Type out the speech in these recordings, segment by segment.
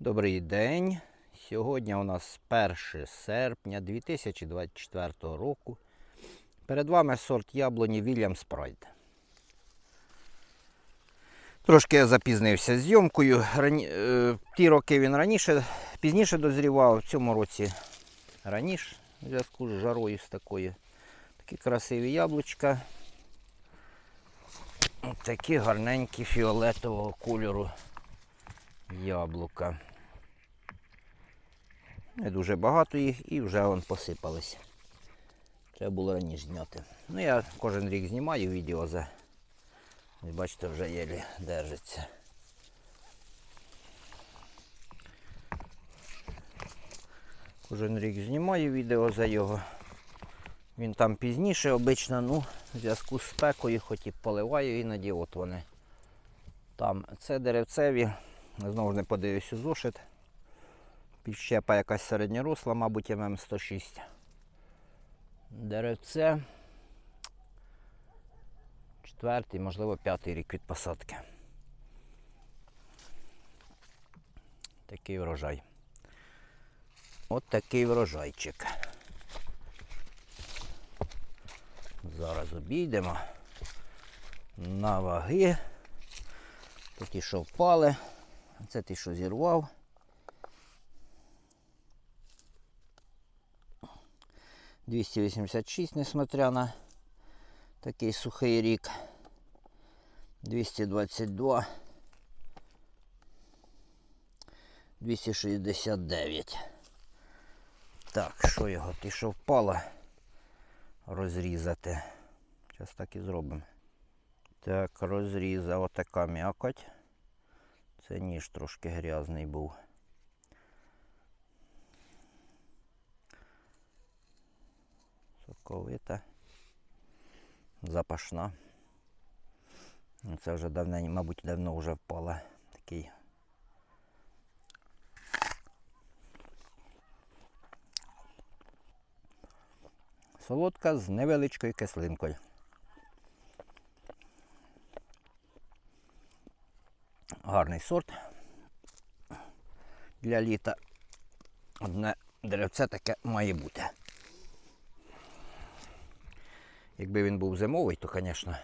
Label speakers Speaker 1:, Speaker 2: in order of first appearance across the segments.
Speaker 1: Добрий день. Сьогодні у нас 1 серпня 2024 року. Перед вами сорт яблуні Williams Pride. Трошки я запізнився з зйомкою. Е, Ті роки він раніше, пізніше дозрівав, в цьому році раніше, в зв'язку з жарою з такою. Такі красиві яблучка. Такі гарненькі фіолетового кольору яблука. Не дуже багато їх і вже вон посипались. Треба було раніше зняти. Ну я кожен рік знімаю відео за. Ось Бачите, вже єлі держиться. Кожен рік знімаю відео за його. Він там пізніше обично, ну, в зв'язку з спекою, хоч і поливаю іноді, от вони. Там це деревцеві. Знову ж не подивився зошит. Підщепа якась середньоросла, мабуть, ММ106. Деревце. Четвертий, можливо, п'ятий рік від посадки. Такий врожай. От такий врожайчик. Зараз обійдемо на ваги. Тут ті, що впали. Це ті, що зірвав. Двісті вісімдесят шість, несмотря на такий сухий рік. 222. 269. Так, що його? Ті, що впало, розрізати. Зараз так і зробимо. Так, розрізав отака м'якоть. Це ніж трошки грязний був. Соковита. Запашна. Це вже давно, мабуть, давно вже впала. Такий. Солодка з невеличкою кислинкою. Гарний сорт. Для літа одне деревце таке має бути. Якби він був зимовий, то, звісно,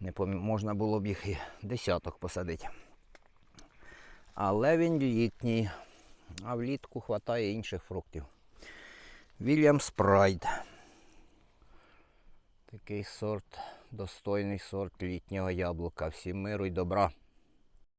Speaker 1: не пом- можна було б їх і десяток посадити. Але він літній, а влітку вистачає інших фруктів. Williams Pride. Такий сорт, достойний сорт літнього яблука. Всім миру й добра.